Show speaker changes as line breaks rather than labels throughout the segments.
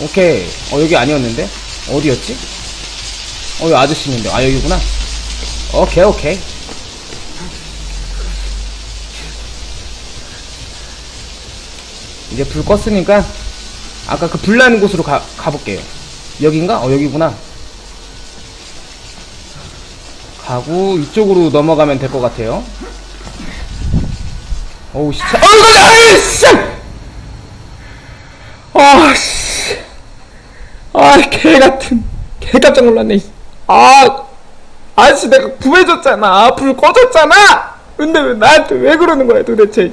오케이. 어, 여기 아니었는데? 어디였지? 어, 여기 아저씨 있는데. 아, 여기구나. 오케이, 오케이. 이제 불 껐으니까, 아까 그 불 나는 곳으로 가, 가볼게요. 여긴가? 어, 여기구나. 가고, 이쪽으로 넘어가면 될 것 같아요. 어우, 어우, 깜짝이야! 아이씨! 아, 씨. 아, 개 같은. 개 깜짝 놀랐네. 이. 아, 아저씨 내가 구해줬잖아. 불 꺼줬잖아. 근데 왜 나한테 왜 그러는 거야 도대체?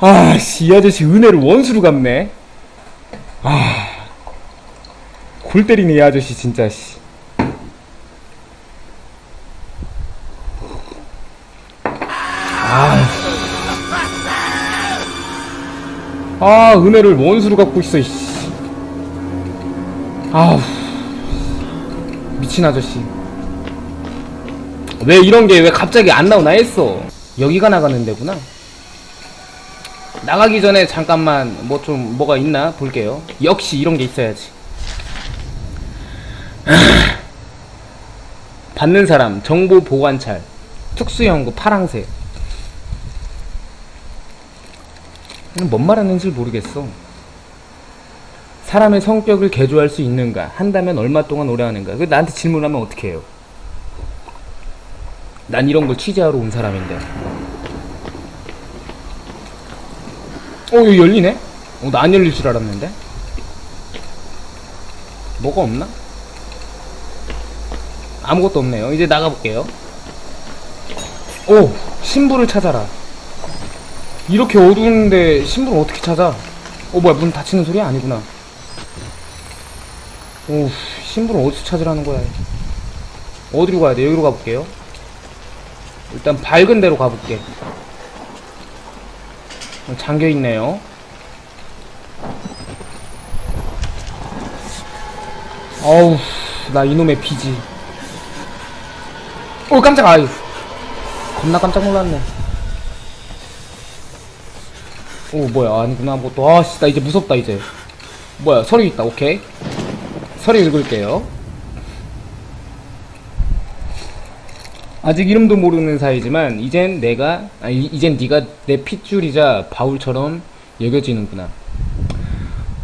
아, 씨, 이 아저씨 은혜를 원수로 갚네. 아, 골 때리네 이 아저씨 진짜 씨. 아, 아 은혜를 원수로 갚고 있어 이씨. 아우. 미친 아저씨. 왜 이런 게 왜 갑자기 안 나오나 했어. 여기가 나가는 데구나. 나가기 전에 잠깐만 뭐 좀 뭐가 있나 볼게요. 역시 이런 게 있어야지. 받는 사람 정보 보관찰 특수연구 파랑새. 뭔 말하는지 모르겠어 사람의 성격을 개조할 수 있는가? 한다면 얼마 동안 오래 하는가? 그 나한테 질문하면 어떻게 해요? 난 이런 걸 취재하러 온 사람인데. 어, 여기 열리네? 어, 나 안 열릴 줄 알았는데? 뭐가 없나? 아무것도 없네요. 이제 나가볼게요. 오! 신부를 찾아라. 이렇게 어두운데 신부를 어떻게 찾아? 어, 뭐야, 문 닫히는 소리 아니구나. 오, 신부를 어디서 찾으라는 거야? 어디로 가야 돼? 여기로 가볼게요. 일단 밝은 데로 가볼게. 어, 잠겨 있네요. 어우, 나 이놈의 비지. 오, 깜짝 아유. 겁나 깜짝 놀랐네. 오, 뭐야, 아니구나, 뭐 또, 아씨, 나 이제 무섭다, 이제. 뭐야, 서류 있다, 오케이. 서류 읽을게요. 아직 이름도 모르는 사이지만 이젠 내가 아니 이젠 네가 내 핏줄이자 바울처럼 여겨지는구나.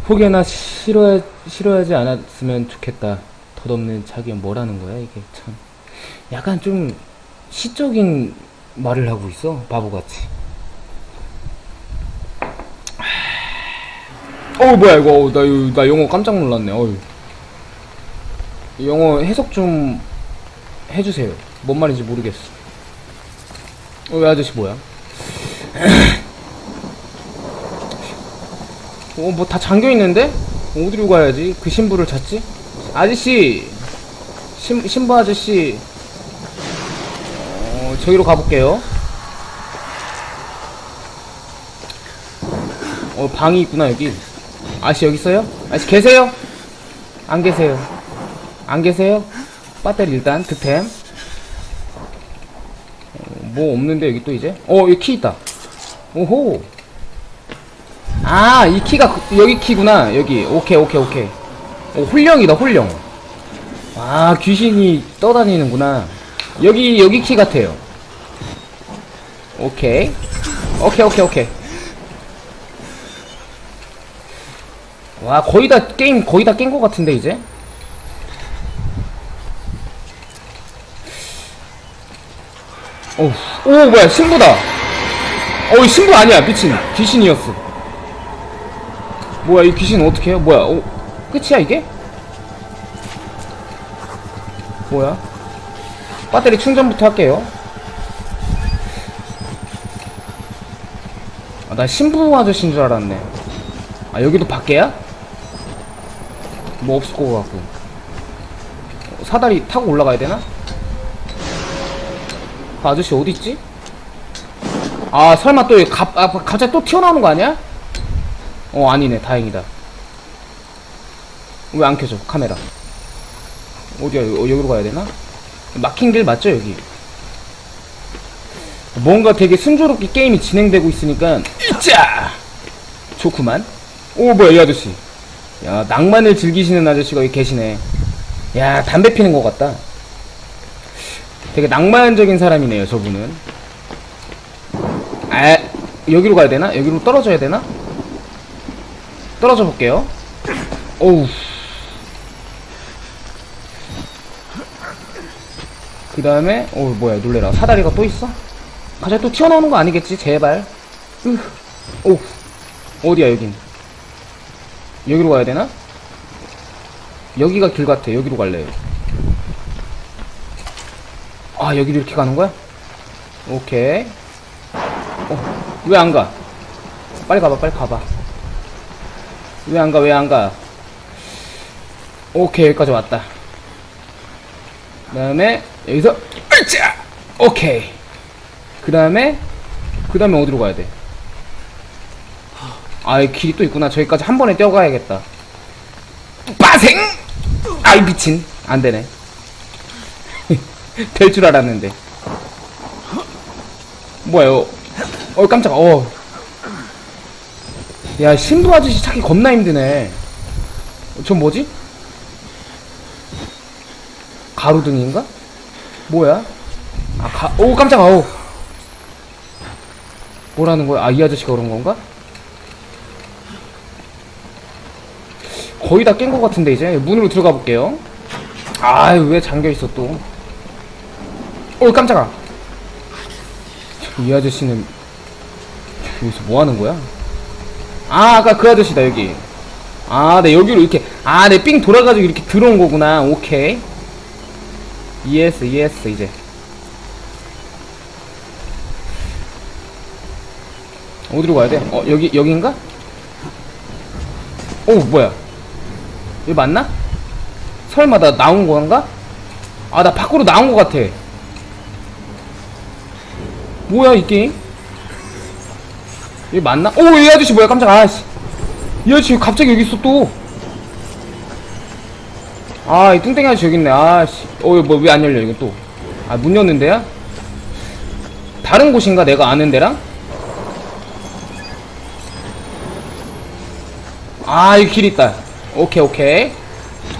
혹여나 싫어 싫어하지 않았으면 좋겠다. 덧없는 자기 뭐라는 거야 이게 참. 약간 좀 시적인 말을 하고 있어 바보같이. 어 뭐야 이거 어, 나, 나 영어 깜짝 놀랐네. 어휴. 영어 해석 좀 해주세요. 뭔 말인지 모르겠어. 어, 왜 아저씨 뭐야? 어, 뭐 다 잠겨 있는데? 어디로 가야지? 그 신부를 찾지? 아저씨! 신, 신부 아저씨. 어, 저기로 가볼게요. 어, 방이 있구나, 여기. 아저씨 여기 있어요? 아저씨 계세요? 안 계세요. 안 계세요? 배터리 일단 득템. 어, 뭐 없는데 여기 또 이제? 어 여기 키 있다. 오호. 아 이 키가 그- 여기 키구나 여기. 오케이 오케이 오케이. 오 홀령이다 홀령. 아 귀신이 떠다니는구나. 여기 여기 키 같아요. 오케이. 오케이 오케이 오케이. 와 거의 다 게임 거의 다 깬 것 같은데 이제. 어우, 오, 뭐야, 신부다. 어, 이 신부 아니야, 미친. 귀신이었어. 뭐야, 이 귀신 어떻게 해요? 뭐야, 어, 끝이야, 이게? 뭐야? 배터리 충전부터 할게요. 아, 나 신부 아저씨인 줄 알았네. 아, 여기도 밖에야? 뭐 없을 것 같고. 어, 사다리 타고 올라가야 되나? 그 아저씨 어디 있지? 아 설마 또 갑, 아, 갑자기 또 튀어나오는 거 아니야? 어 아니네 다행이다 왜 안 켜져 카메라 어디야 어, 여기로 가야 되나? 막힌 길 맞죠 여기 뭔가 되게 순조롭게 게임이 진행되고 있으니까 이짜 좋구만 오 뭐야 이 아저씨 야, 낭만을 즐기시는 아저씨가 여기 계시네. 야, 담배 피는 것 같다. 되게 낭만적인 사람이네요, 저분은. 아, 여기로 가야 되나? 여기로 떨어져야 되나? 떨어져 볼게요. 오우. 그 다음에, 오, 뭐야, 놀래라. 사다리가 또 있어? 갑자기 또 튀어나오는 거 아니겠지? 제발. 으, 오, 어디야, 여긴? 여기로 가야 되나? 여기가 길 같아. 여기로 갈래요. 아, 여기로 이렇게 가는 거야? 오케이. 어, 왜 안 가? 빨리 가봐, 빨리 가봐. 왜 안 가, 왜 안 가? 오케이, 여기까지 왔다. 그 다음에, 여기서, 으쌰! 오케이. 그 다음에, 그 다음에 어디로 가야 돼? 아, 이 길이 또 있구나. 저기까지 한 번에 뛰어가야겠다. 빠생! 아이, 미친. 안 되네. 될 줄 알았는데. 뭐야, 어, 깜짝아, 어. 야, 신부 아저씨 찾기 겁나 힘드네. 저 뭐지? 가로등인가? 뭐야? 아, 가, 오, 깜짝아, 오. 뭐라는 거야? 아, 이 아저씨가 그런 건가? 거의 다 깬 것 같은데, 이제. 문으로 들어가 볼게요. 아유, 왜 잠겨있어, 또. 오, 깜짝아. 이 아저씨는 여기서 뭐 하는 거야? 아, 아까 그 아저씨다, 여기. 아, 네, 여기로 이렇게. 아, 네, 삥 돌아가지고 이렇게 들어온 거구나. 오케이. 이해했어, 이해했어, 이제. 어디로 가야 돼? 어, 여기, 여긴가? 오, 뭐야. 여기 맞나? 설마 나 나온 건가? 아, 나 밖으로 나온 것 같아. 뭐야, 이 게임? 여기 맞나? 오, 이 아저씨 뭐야, 깜짝 아씨. 이 아저씨 갑자기 여기 있어, 또. 아, 이 뚱땡이 아저씨 여기 있네. 아씨. 어, 뭐, 왜 안 열려, 이거 또. 아, 문 열는데야? 다른 곳인가, 내가 아는 데랑? 아, 여기 길 있다. 오케이, 오케이.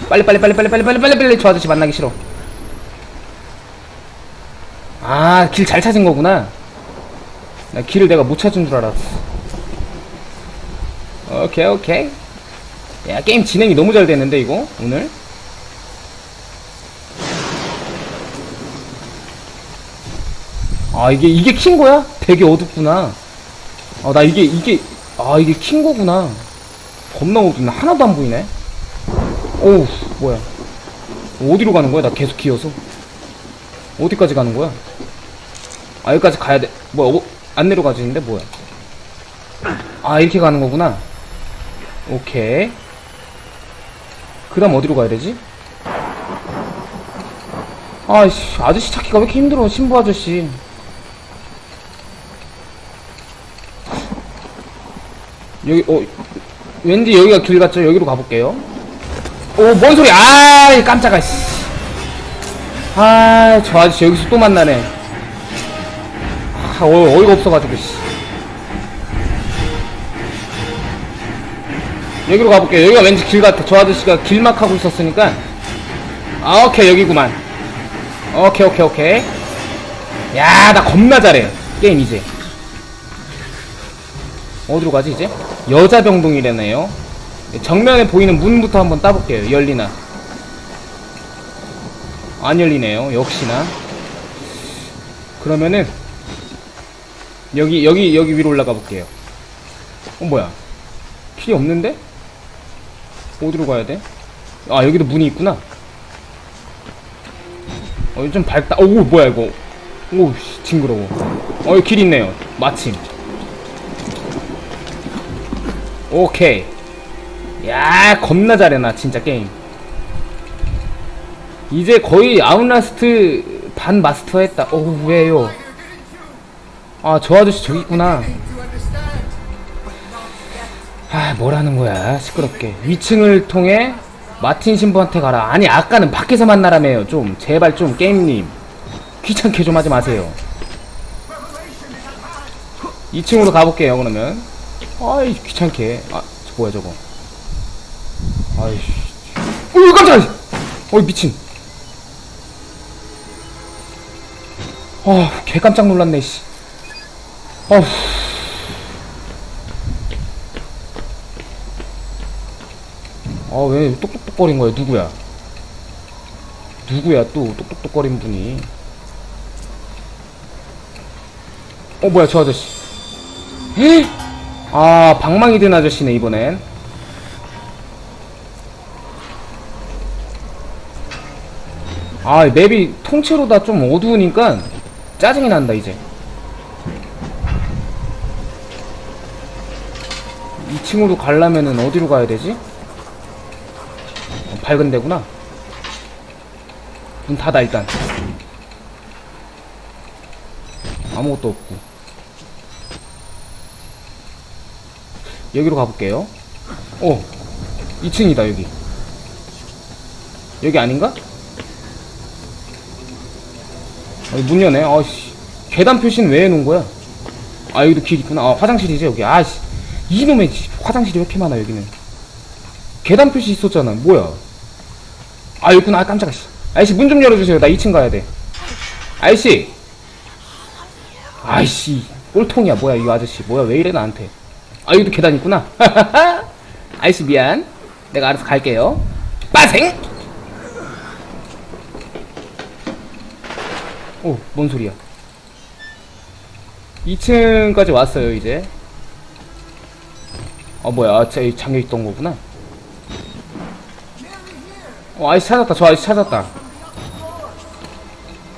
빨리, 빨리, 빨리, 빨리, 빨리, 빨리, 빨리, 빨리, 저 아저씨 만나기 싫어. 아, 길 잘 찾은 거구나. 나 길을 내가 못 찾은 줄 알았어. 오케이, 오케이. 야, 게임 진행이 너무 잘 됐는데, 이거, 오늘? 아, 이게, 이게 킨 거야? 되게 어둡구나. 아, 나 이게, 이게, 아, 이게 킨 거구나. 겁나 어둡네. 하나도 안 보이네. 오우, 뭐야. 어디로 가는 거야? 나 계속 기어서. 어디까지 가는 거야? 아, 여기까지 가야 돼. 뭐야, 어, 안 내려가지는데, 뭐야. 아, 이렇게 가는 거구나. 오케이. 그 다음 어디로 가야 되지? 아이씨, 아저씨 찾기가 왜 이렇게 힘들어, 신부 아저씨. 여기, 어, 왠지 여기가 길 같죠? 여기로 가볼게요. 오, 뭔 소리, 아이, 깜짝아, 씨. 아, 저 아저씨 여기서 또 만나네. 아, 어, 어이가 없어가지고, 씨. 여기로 가볼게요. 여기가 왠지 길 같아. 저 아저씨가 길막 하고 있었으니까. 아, 오케이, 여기구만. 오케이, 오케이, 오케이. 야, 나 겁나 잘해. 게임 이제. 어디로 가지, 이제? 여자 병동이래네요. 정면에 보이는 문부터 한번 따볼게요. 열리나. 안 열리네요. 역시나. 그러면은, 여기, 여기, 여기 위로 올라가 볼게요. 어, 뭐야. 길이 없는데? 어디로 가야 돼? 아, 여기도 문이 있구나. 어, 이거 좀 밝다. 오, 뭐야, 이거. 오, 씨, 징그러워. 어, 여기 길 있네요. 마침. 오케이. 야, 겁나 잘해, 나, 진짜, 게임. 이제 거의 아웃라스트 반 마스터 했다. 오, 왜요? 아, 저 아저씨 저기 있구나. 아, 뭐라는 거야, 시끄럽게. 위층을 통해 마틴 신부한테 가라. 아니, 아까는 밖에서 만나라며요. 좀, 제발 좀, 게임님. 귀찮게 좀 하지 마세요. 2층으로 가볼게요, 그러면. 아이, 귀찮게. 아, 저 뭐야, 저거. 아이씨. 어이, 깜짝이야! 어이, 미친. 아, 개 깜짝 놀랐네, 씨. 어후. 아, 왜 똑똑똑거린 거야? 누구야? 누구야, 또, 똑똑똑거린 분이. 어, 뭐야, 저 아저씨. 에? 아, 방망이 든 아저씨네, 이번엔. 아, 맵이 통째로 다 좀 어두우니까 짜증이 난다, 이제. 2층으로 가려면은 어디로 가야 되지? 어, 밝은 데구나. 문 닫아, 일단. 아무것도 없고. 여기로 가볼게요. 어, 2층이다, 여기. 여기 아닌가? 아니, 문 여네. 아씨. 계단 표시는 왜 해놓은 거야? 아, 여기도 길 있구나. 아, 화장실이지, 여기. 아씨. 이놈의 씨, 화장실이 왜 이렇게 많아, 여기는. 계단 표시 있었잖아. 뭐야? 아, 여기구나. 아, 깜짝아, 씨. 아이씨, 문 좀 열어주세요. 나 2층 가야 돼. 아이씨. 아이씨. 꼴통이야. 뭐야, 이 아저씨. 뭐야, 왜 이래, 나한테. 아, 여기도 계단 있구나. 아이씨, 미안. 내가 알아서 갈게요. 빠생! 오, 뭔 소리야? 2층까지 왔어요, 이제. 아, 뭐야. 아, 저, 잠겨 있던 거구나. 어, 아이씨 찾았다. 저 아이씨 찾았다.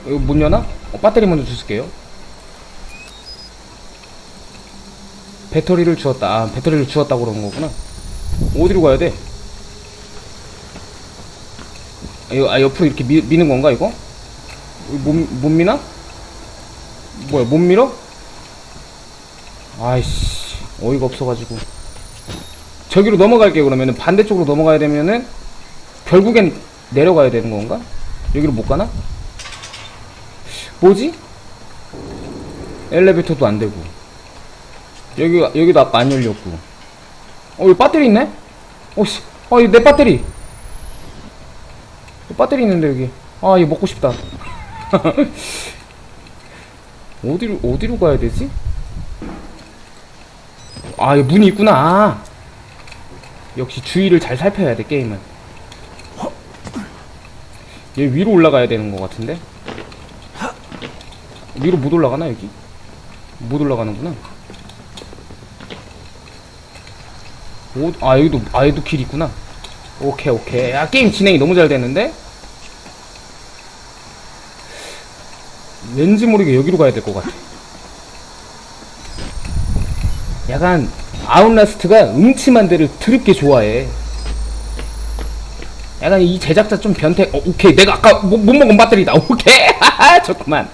이거 문 여나? 어, 배터리 먼저 주실게요. 배터리를 주었다. 아, 배터리를 주었다고 그러는 거구나. 어디로 가야 돼? 아, 이거, 아, 옆으로 이렇게 미, 미는 건가, 이거? 못, 못 미나? 뭐야, 못 밀어? 아이씨, 어이가 없어가지고. 저기로 넘어갈게요, 그러면은. 반대쪽으로 넘어가야 되면은, 결국엔 내려가야 되는 건가? 여기로 못 가나? 뭐지? 엘리베이터도 안 되고. 여기가, 여기도 안 열렸고. 어, 여기 배터리 있네? 어, 씨. 어, 이거 내 배터리. 배터리 있는데, 여기. 아, 이거 먹고 싶다. 어디로 어디로 가야 되지? 아, 여기 문이 있구나. 아. 역시 주위를 잘 살펴야 돼 게임은. 얘 위로 올라가야 되는 것 같은데. 위로 못 올라가나 여기? 못 올라가는구나. 오, 아 여기도 아 여기도 길 있구나. 오케이 오케이. 아 게임 진행이 너무 잘 됐는데? 왠지 모르게 여기로 가야 될 것 같아. 약간 아웃라스트가 음침한 데를 드럽게 좋아해. 약간 이 제작자 좀 변태. 어, 오케이 내가 아까 못, 못 먹은 배터리다. 오케이 좋구만.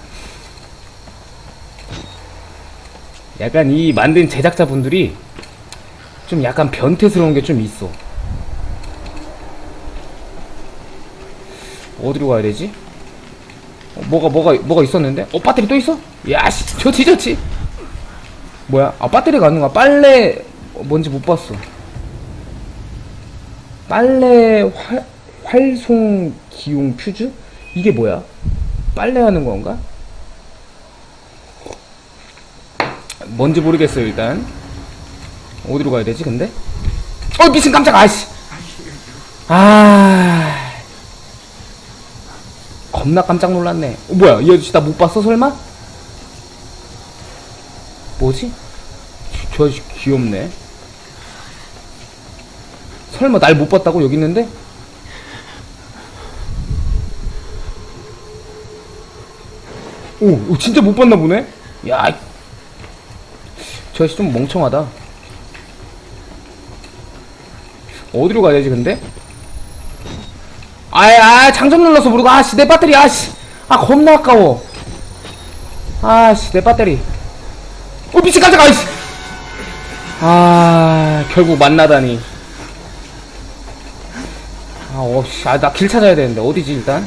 약간 이 만든 제작자분들이 좀 약간 변태스러운 게 좀 있어. 어디로 가야 되지? 어, 뭐가 뭐가 뭐가 있었는데? 어 배터리 또 있어? 야씨 좋지 좋지. 뭐야? 아 배터리가 안 나가. 빨래 어, 뭔지 못 봤어. 빨래 활 활송 기용 퓨즈? 이게 뭐야? 빨래하는 건가? 뭔지 모르겠어요 일단. 어디로 가야 되지 근데? 어 미친 깜짝 아씨. 아. 겁나 깜짝 놀랐네. 어, 뭐야, 이 아저씨 나 못 봤어, 설마? 뭐지? 저, 저 아저씨 귀엽네. 설마 날 못 봤다고 여기 있는데? 오, 오, 진짜 못 봤나 보네? 야, 이- 저 아저씨 좀 멍청하다. 어디로 가야 되지, 근데? 아이, 아, 장점 눌러서 모르고, 아씨, 내 배터리, 아씨. 아, 겁나 아까워. 아씨, 내 배터리. 어, 미친 깜짝, 아이씨. 아, 결국 만나다니. 아, 어, 씨, 아, 나 길 찾아야 되는데, 어디지, 일단?